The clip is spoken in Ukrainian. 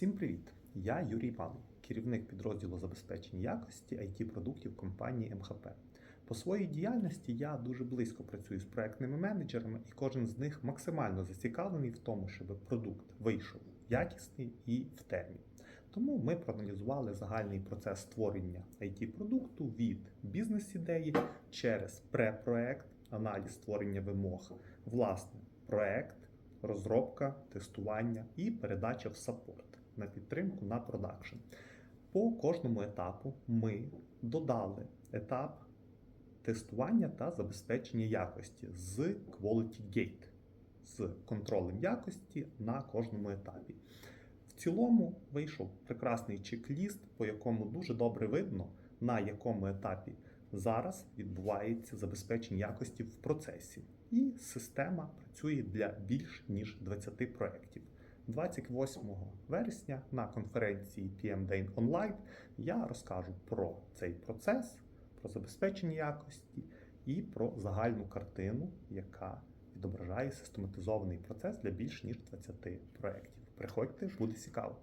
Всім привіт! Я Юрій Павлов, керівник підрозділу забезпечення якості it продуктів компанії МХП. По своїй діяльності я дуже близько працюю з проектними менеджерами, і кожен з них максимально зацікавлений в тому, щоб продукт вийшов якісний і в термін. Тому ми проаналізували загальний процес створення it продукту від бізнес-ідеї через препроект, аналіз створення вимог, власне, проект, розробка, тестування і передача в саппорт на підтримку на продакшн. По кожному етапу ми додали етап тестування та забезпечення якості з Quality Gate, з контролем якості на кожному етапі. В цілому вийшов прекрасний чек-ліст, по якому дуже добре видно, на якому етапі зараз відбувається забезпечення якості в процесі. І система працює для більш ніж 20 проєктів. 28 вересня на конференції PM Day Online я розкажу про цей процес, про забезпечення якості і про загальну картину, яка відображає систематизований процес для більш ніж 20 проєктів. Приходьте, буде цікаво.